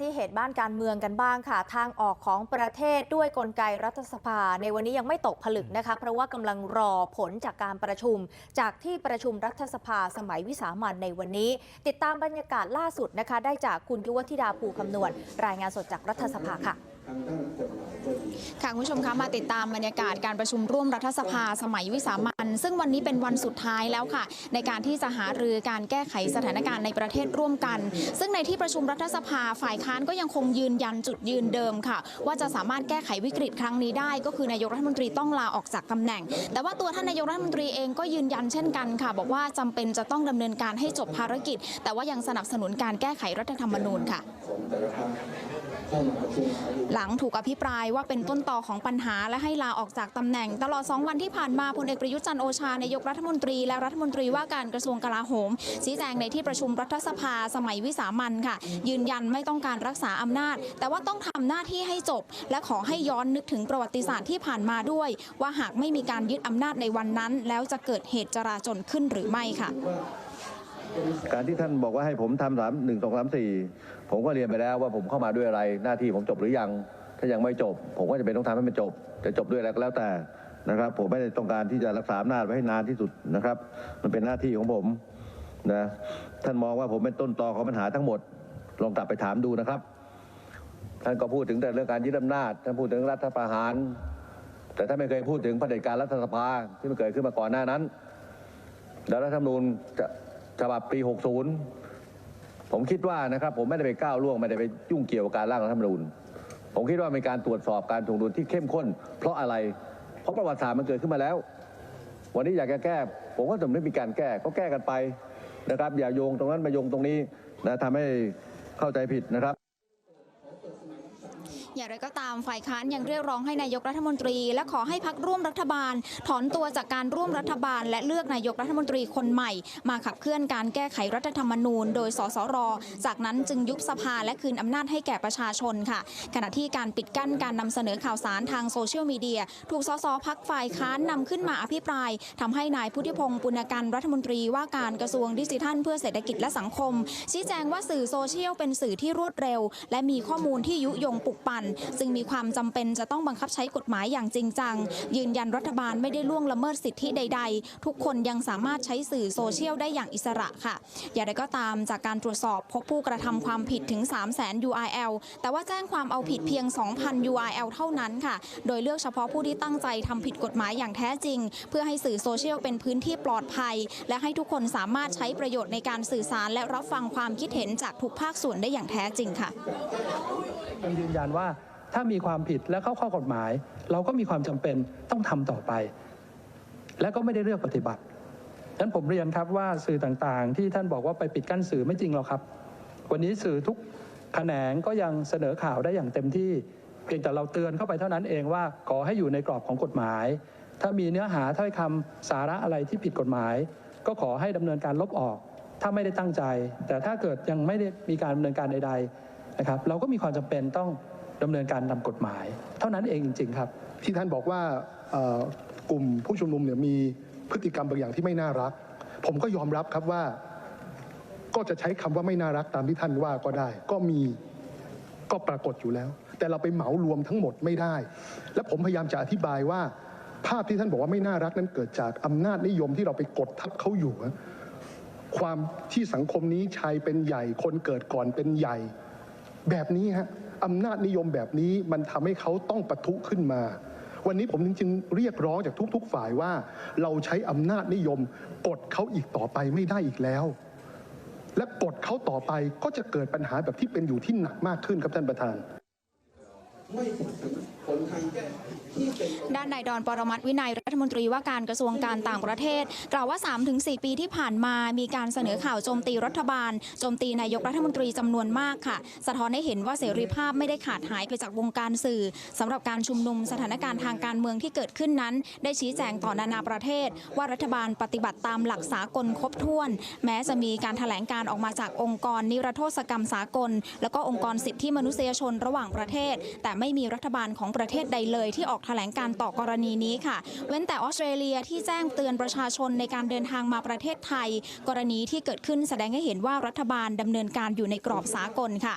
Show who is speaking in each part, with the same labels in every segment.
Speaker 1: ที่เหตุบ้านการเมืองกันบ้างค่ะ ทางออกของประเทศด้วยกลไกรัฐสภา ในวันนี้ยังไม่ตกผลึกนะคะ เพราะว่ากำลังรอผลจากการประชุม จากที่ประชุมรัฐสภาสมัยวิสามันในวันนี้ ติดตามบรรยากาศล่าสุดนะคะ ได้จากคุณยุวธิดาภูคำนวณ รายงานสดจากรัฐสภาค่ะ
Speaker 2: ค่ะคุณผู้ชมคะมาติดตามบรรยากาศการประชุมร่วมรัฐสภาสมัยวิสามันซึ่งวันนี้เป็นวันสุดท้ายแล้วค่ะ ในการที่จะหารือการแก้ไขสถานการณ์ในประเทศร่วมกัน ซึ่งในที่ประชุมรัฐสภาฝ่ายค้านก็ยังคงยืนยันจุดยืนเดิมค่ะ ว่าจะสามารถแก้ไขวิกฤตครั้งนี้ได้ ก็คือนายกรัฐมนตรีต้องลาออกจากตำแหน่ง แต่ว่าตัวท่านนายกรัฐมนตรีเองก็ยืนยันเช่นกันค่ะ บอกว่าจำเป็นจะต้องดำเนินการให้จบภารกิจ แต่ว่ายังสนับสนุนการแก้ไขรัฐธรรมนูญค่ะ หลังถูกอภิปรายว่าเป็นต้นต่อของปัญหาและให้ลาออกจากตำแหน่ง ตลอด 2 วันที่ผ่านมาพลเอกประยุทธ์จันโอชานายกรัฐมนตรีและรัฐมนตรีว่าการกระทรวงกลาโหม ชี้แจงในที่ประชุมรัฐสภาสมัยวิสามันค่ะ ยืนยันไม่ต้องการรักษาอำนาจ แต่ว่าต้องทำหน้าที่ให้จบ และขอให้ย้อนนึกถึงประวัติศาสตร์ที่ผ่านมาด้วย ว่าหากไม่มีการยึดอำนาจในวันนั้น แล้วจะเกิดเหตุจราจนขึ้นหรือไม่ค่ะ
Speaker 3: การที่ท่านบอกว่าให้ผมทำสามหนึ่งสองสามสี่ ผมก็เรียนไปแล้วว่าผมเข้ามาด้วยอะไรหน้าที่ผมจบหรือยัง ถ้ายังไม่จบ ผมก็จะเป็นต้องทำให้มันจบ จะจบด้วยอะไรก็แล้วแต่นะครับ ผมไม่ได้ต้องการที่จะรักษาอำนาจไว้ให้นานที่สุดนะครับ มันเป็นหน้าที่ของผมนะท่านมองว่าผมเป็นต้นตอของปัญหาทั้งหมด ลองกลับไปถามดูนะครับ ท่านก็พูดถึงแต่เรื่องการยึดอำนาจท่านพูดถึงรัฐประหาร แต่ท่านไม่เคยพูดถึงเผด็จการรัฐสภาที่มันเกิดขึ้นมาก่อนหน้านั้น แล้วรัฐธรรมนูญจะฉบับปี 60 ผมคิดว่านะครับผมไม่ได้ไปก้าวล่วงไม่ได้ไปยุ่งเกี่ยวกับการร่างรัฐธรรมนูญผมคิดว่ามีการตรวจสอบการถ่วงดุลที่เข้มข้น เพราะอะไร เพราะประวัติศาสตร์มันเกิดขึ้นมาแล้ว วันนี้อยากจะแก้ ผมก็สมมติมีการแก้ก็แก้กันไปนะครับ อย่าโยงตรงนั้นมาโยงตรงนี้นะทำให้เข้าใจผิดนะครับ
Speaker 2: อย่างไรก็ตามฝ่ายค้านยังเรียกร้องให้นายกรัฐมนตรี และขอให้พักร่วมรัฐบาล ถอนตัวจากการร่วมรัฐบาล และเลือกนายกรัฐมนตรีคนใหม่ มาขับเคลื่อนการแก้ไขรัฐธรรมนูญ โดยสสร จากนั้นจึงยุบสภาและคืนอำนาจให้แก่ประชาชนค่ะ ขณะที่การปิดกั้นการนำเสนอข่าวสารทางโซเชียลมีเดีย ถูกสสพักฝ่ายค้านนำขึ้นมาอภิปรายทำให้นายพุทธิพงศ์ปุณกันรัฐมนตรีว่าการกระทรวงดิจิทัล เพื่อเศรษฐกิจและสังคม ชี้แจงว่าสื่อโซเชียลเป็นสื่อที่รวดเร็ว และมีข้อมูลที่ยุยงปลุกปั่นซึ่งมีความจำเป็นจะต้องบังคับใช้กฎหมายอย่างจริงจัง ยืนยันรัฐบาลไม่ได้ล่วงละเมิดสิทธิใด ๆ ทุกคนยังสามารถใช้สื่อโซเชียลได้อย่างอิสระค่ะ อย่างไรก็ตามจากการตรวจสอบพบผู้กระทำความผิดถึง3 0 0 0 0 0 URL แต่ว่าแจ้งความเอาผิดเพียง 2,000 URL เท่านั้นค่ะ โดยเลือกเฉพาะผู้ที่ตั้งใจทำผิดกฎหมายอย่างแท้จริง เพื่อให้สื่อโซเชียลเป็นพื้นที่ปลอดภัย และให้ทุกคนสามารถใช้ประโยชน์ในการสื่อสารและรับฟังความคิดเห็นจากทุกภาคส่วนได้อย่างแท้จริงค่ะ
Speaker 4: ยังยืนยันว่า ถ้ามีความผิดและเข้าข้อกฎหมาย เราก็มีความจำเป็นต้องทำต่อไป และก็ไม่ได้เลือกปฏิบัติฉะนั้นผมเรียนครับว่าสื่อต่างๆ ที่ท่านบอกว่าไปปิดกั้นสื่อไม่จริงหรอกครับ วันนี้สื่อทุกแขนงก็ยังเสนอข่าวได้อย่างเต็มที่ เพียงแต่เราเตือนเข้าไปเท่านั้นเองว่าขอให้อยู่ในกรอบของกฎหมาย ถ้ามีเนื้อหาถ้อยคำสาระอะไรที่ผิดกฎหมาย ก็ขอให้ดำเนินการลบออก ถ้าไม่ได้ตั้งใจ แต่ถ้าเกิดยังไม่ได้มีการดำเนินการใด ๆนะครับ เราก็มีความจำเป็นต้อง ดำเนินการตามกฎหมาย เท่านั้นเองจริง ๆ ครับ
Speaker 5: ที่ท่านบอกว่ากลุ่มผู้ชุมนุมเนี่ยมีพฤติกรรมบางอย่างที่ไม่น่ารัก ผมก็ยอมรับครับว่า ก็จะใช้คำว่าไม่น่ารักตามที่ท่านว่าก็ได้ ก็มีก็ปรากฏอยู่แล้ว แต่เราไปเหมารวมทั้งหมดไม่ได้ และผมพยายามจะอธิบายว่า ภาพที่ท่านบอกว่าไม่น่ารักนั้นเกิดจากอำนาจนิยมที่เราไปกดทับเขาอยู่ความที่สังคมนี้ชายเป็นใหญ่คนเกิดก่อนเป็นใหญ่ แบบนี้ฮะ อำนาจนิยมแบบนี้มันทำให้เขาต้องปะทุขึ้นมา วันนี้ผมจึงเรียกร้องจากทุก ๆ ฝ่ายว่า เราใช้อำนาจนิยมกดเขาอีกต่อไปไม่ได้อีกแล้ว และกดเขาต่อไปก็จะเกิดปัญหาแบบที่เป็นอยู่ที่หนักมากขึ้นครับท่านประธาน
Speaker 2: ด้านนายดอนปรมัตถ์วินัยรัฐมนตรีว่าการกระทรวงการต่างประเทศ กล่าวว่า 3-4 ปีที่ผ่านมามีการเสนอข่าวโจมตีรัฐบาลโจมตีนายกรัฐมนตรีจำนวนมากค่ะ สะท้อนให้เห็นว่าเสรีภาพไม่ได้ขาดหายไปจากวงการสื่อสำหรับการชุมนุมสถานการณ์ทางการเมืองที่เกิดขึ้นนั้น ได้ชี้แจงต่อนานาประเทศ ว่ารัฐบาลปฏิบัติตามหลักสากลครบถ้วน แม้จะมีการแถลงการออกมาจากองค์กรนิรโทษกรรมสากล แล้วก็องค์กรสิทธิมนุษยชนระหว่างประเทศ แต่ไม่มีรัฐบาลของประเทศใดเลยที่ออกแถลงการต่อกรณีนี้ค่ะ เว้นแต่ออสเตรเลียที่แจ้งเตือนประชาชนในการเดินทางมาประเทศไทย กรณีที่เกิดขึ้นแสดงให้เห็นว่ารัฐบาลดำเนินการอยู่ในกรอบสากลค่ะ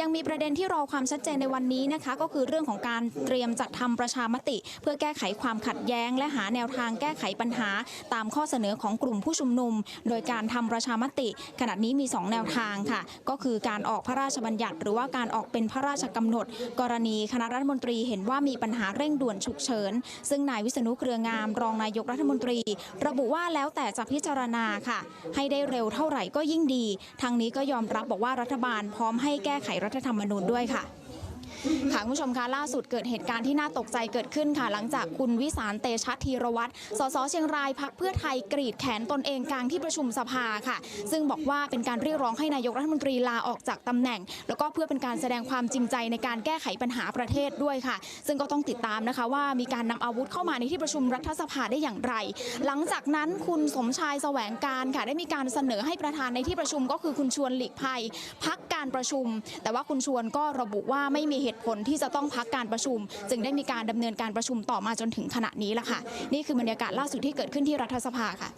Speaker 2: ยังมีประเด็นที่รอความชัดเจนในวันนี้นะคะ ก็คือเรื่องของการเตรียมจัดทำประชามติ เพื่อแก้ไขความขัดแย้ง และหาแนวทางแก้ไขปัญหา ตามข้อเสนอของกลุ่มผู้ชุมนุม โดยการทำประชามติ ขณะนี้มี 2 แนวทางค่ะ ก็คือการออกพระราชบัญญัติ หรือว่าการออกเป็นพระราชกำหนด กรณีคณะรัฐมนตรีเห็นว่ามีปัญหาเร่งด่วนฉุกเฉิน ซึ่งนายวิษณุเครืองาม รองนายกรัฐมนตรี ระบุว่าแล้วแต่จะพิจารณาค่ะ ให้ได้เร็วเท่าไหร่ก็ยิ่งดี ทางนี้ก็ยอมรับบอกว่ารัฐบาลพร้อมให้แก้ไขรัฐธรรมนูญด้วยค่ะ ค่ะคุณผู้ชมคะล่าสุดเกิดเหตุการณ์ที่น่าตกใจเกิดขึ้นค่ะ หลังจากคุณวิสารเตชะธีรวัตรสสเชียงรายพักเพื่อไทยกรีดแขนตนเองกลางที่ประชุมสภาค่ะ ซึ่งบอกว่าเป็นการเรียกร้องให้นายกรัฐมนตรีลาออกจากตำแหน่ง แล้วก็เพื่อเป็นการแสดงความจริงใจในการแก้ไขปัญหาประเทศด้วยค่ะ ซึ่งก็ต้องติดตามนะคะว่ามีการนำอาวุธเข้ามาในที่ประชุมรัฐสภาได้อย่างไร หลังจากนั้นคุณสมชายแสวงการค่ะได้มีการเสนอให้ประธานในที่ประชุมก็คือคุณชวนหลีกภัยพักการประชุม แต่ว่าคุณชวนก็ระบุว่าไม่มีเหตุผลที่จะต้องพักการประชุม จึงได้มีการดำเนินการประชุมต่อมาจนถึงขณะนี้ละค่ะ นี่คือบรรยากาศล่าสุดที่เกิดขึ้นที่รัฐสภาค่ะ